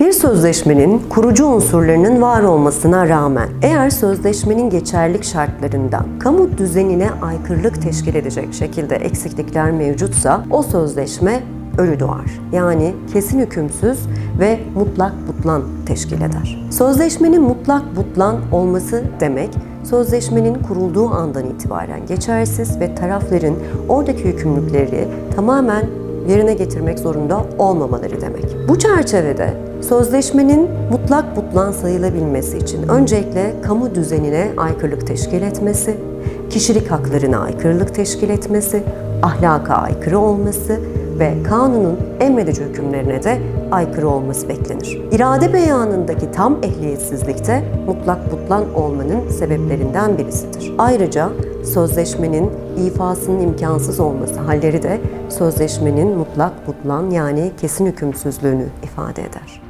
Bir sözleşmenin kurucu unsurlarının var olmasına rağmen eğer sözleşmenin geçerlilik şartlarından kamu düzenine aykırılık teşkil edecek şekilde eksiklikler mevcutsa o sözleşme ölü doğar. Yani kesin hükümsüz ve mutlak butlan teşkil eder. Sözleşmenin mutlak butlan olması demek sözleşmenin kurulduğu andan itibaren geçersiz ve tarafların oradaki yükümlülükleri tamamen yerine getirmek zorunda olmamaları demek. Bu çerçevede sözleşmenin mutlak butlan sayılabilmesi için öncelikle kamu düzenine aykırılık teşkil etmesi, kişilik haklarına aykırılık teşkil etmesi, ahlaka aykırı olması ve kanunun emredici hükümlerine de aykırı olması beklenir. İrade beyanındaki tam ehliyetsizlikte mutlak butlan olmanın sebeplerinden birisidir. Ayrıca sözleşmenin ifasının imkansız olması halleri de sözleşmenin mutlak butlan yani kesin hükümsüzlüğünü ifade eder.